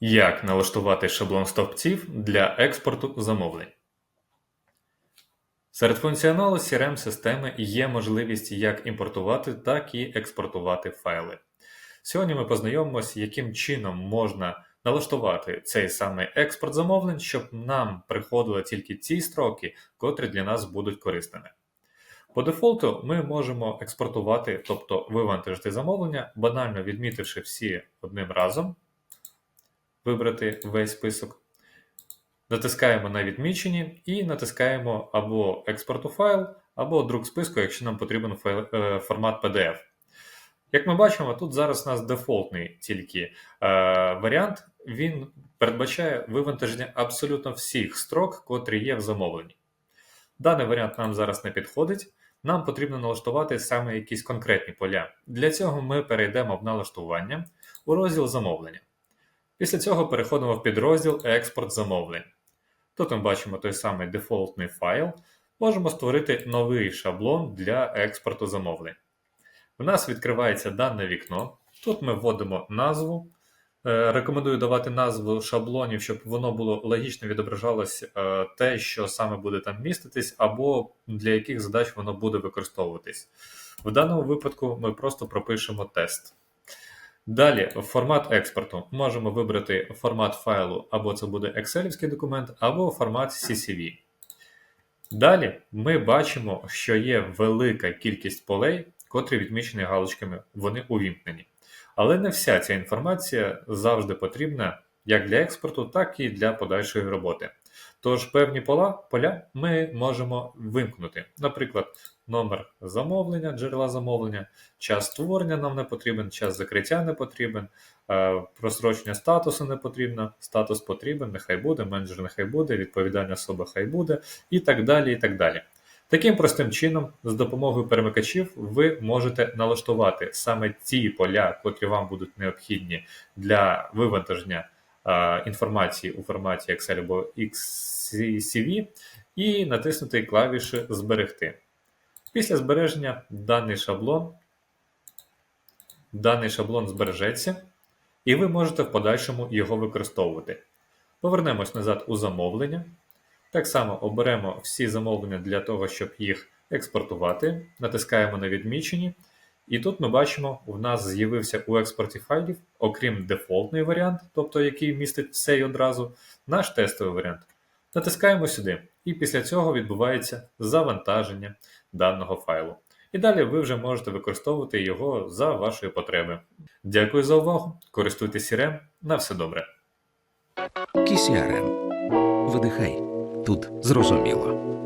Як налаштувати шаблон стовпців для експорту замовлень? Серед функціоналу CRM-системи є можливість як імпортувати, так і експортувати файли. Сьогодні ми познайомимося, яким чином можна налаштувати цей самий експорт замовлень, щоб нам приходили тільки ті строки, котрі для нас будуть корисними. По дефолту ми можемо експортувати, тобто вивантажити замовлення, банально відмітивши всі одним разом, вибрати весь список. Натискаємо на відмічені і натискаємо або експорту файл, або друк списку, якщо нам потрібен е, формат PDF. Як ми бачимо, тут зараз у нас дефолтний тільки е, варіант, він передбачає вивантаження абсолютно всіх строк, котрі є в замовленні. Даний варіант нам зараз не підходить. Нам потрібно налаштувати саме якісь конкретні поля. Для цього ми перейдемо в налаштування у розділ замовлення. Після цього переходимо в підрозділ Експорт замовлень. Тут ми бачимо той самий дефолтний файл. Можемо створити новий шаблон для експорту замовлень. У нас відкривається дане вікно. Тут ми вводимо назву. Е, Рекомендую давати назву шаблонів, щоб воно було логічно відображалось е, те, що саме буде там міститись, або для яких задач воно буде використовуватись. В даному випадку ми просто пропишемо тест. Далі, формат експорту. Можемо вибрати формат файлу, або це буде Excel документ, або формат CSV. Далі ми бачимо, що є велика кількість полей, котрі відмічені галочками, вони увімкнені. Але не вся ця інформація завжди потрібна як для експорту, так і для подальшої роботи. Тож певні поля, поля ми можемо вимкнути. Наприклад, номер замовлення, джерела замовлення, час створення нам не потрібен, час закриття не потрібен, е, просрочення статусу не потрібно, статус потрібен, нехай буде, менеджер нехай буде, відповідальна особа хай буде, і так далі. і так далі. Таким простим чином, з допомогою перемикачів, ви можете налаштувати саме ті поля, котрі вам будуть необхідні для вивантаження інформації у форматі Excel або XCV, і натиснути клавіші Зберегти. Після збереження даний шаблон, даний шаблон збережеться, і ви можете в подальшому його використовувати. Повернемось назад у замовлення. Так само оберемо всі замовлення для того, щоб їх експортувати. Натискаємо на відмічені. І тут ми бачимо, у нас з'явився у експорті файлів, окрім дефолтний варіант, тобто який містить все і одразу, наш тестовий варіант. Натискаємо сюди, і після цього відбувається завантаження даного файлу. І далі ви вже можете використовувати його за вашої потреби. Дякую за увагу! Користуйтесь CRM, на все добре! KCRM. Видихай. Тут зрозуміло.